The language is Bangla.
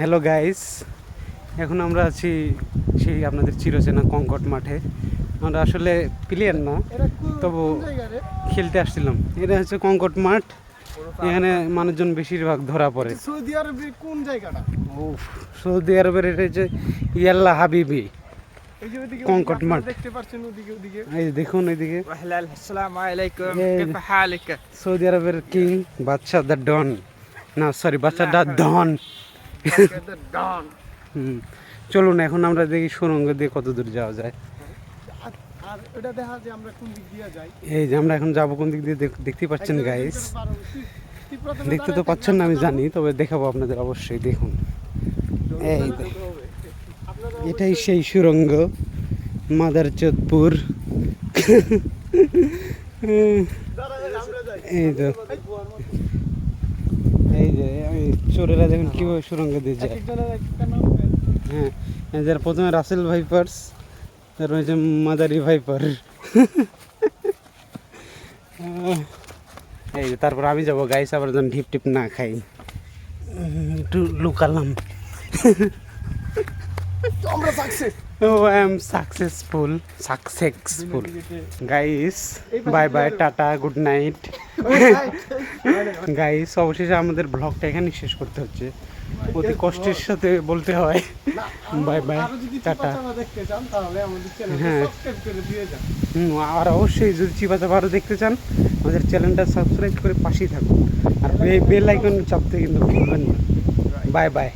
হ্যালো গাইস এখন আমরা আছি সেই আপনাদের চিরচেনা কঙ্কট মাঠে। আমরা আসলে প্লেয়ার না তবু খেলতে আসছিলাম। এটা হচ্ছে কঙ্কট মাঠ। এখানে মানুষজন বেশিরভাগ ধরা পড়ে। সৌদি আরবে কোন জায়গাটা? ও সৌদি আরবের এটা হচ্ছে ইয়াল্লা হাবিবি। কঙ্কট মাঠ। দেখতে পাচ্ছেন ওদিকে ওদিকে। এই দেখুন ওইদিকে আসসালামু আলাইকুম। কিফা সৌদি আরবের কিং বাদশা দা ডন। না সরি বাদশা দা ডন। হুম। চলুন এখন আমরা দেখি সুরঙ্গ দিয়ে কত দূর যাওয়া যায়। আর আর এটা দেখা যে আমরা কোন দিক দিয়ে যাই। এই যে আমরা এখন যাব কোন দিক দিয়ে দেখ- দেখতেই পাচ্ছেন গাইস দেখতে তো পাচ্ছেন না আমি জানি তবে দেখাবো আপনাদের অবশ্যই দেখুন। এই এটাই সেই সুরঙ্গ মাদার চোদপুর এই তো। এই যে চোরেরা দেখুন কীভাবে সুরঙ্গ দিয়ে যায়? হ্যাঁ যারা প্রথমে রাসেল ভাইপার্স তারপর হচ্ছে মাদারি ভাইপার। এই তারপর আমি যাব গাইস আবার যেন ঢিপ টিপ না খাই। একটু লুকালাম আমরা success O I am successful successful guys bye bye tata good night guys অবশেষে আমাদের ব্লগটা এখানে শেষ করতে হচ্ছে। অতি কষ্টের সাথে বলতে হয়। By bye tata. চিপাচাপা হ্যাঁ। আর অবশ্যই যদি চিবাতে পারো দেখতে চান আমাদের চ্যানেলটা সাবস্ক্রাইব করে পাশেই থাকুন। আর বেল আইকন চাপতে কিন্তু ভুলবেন না। Bye bye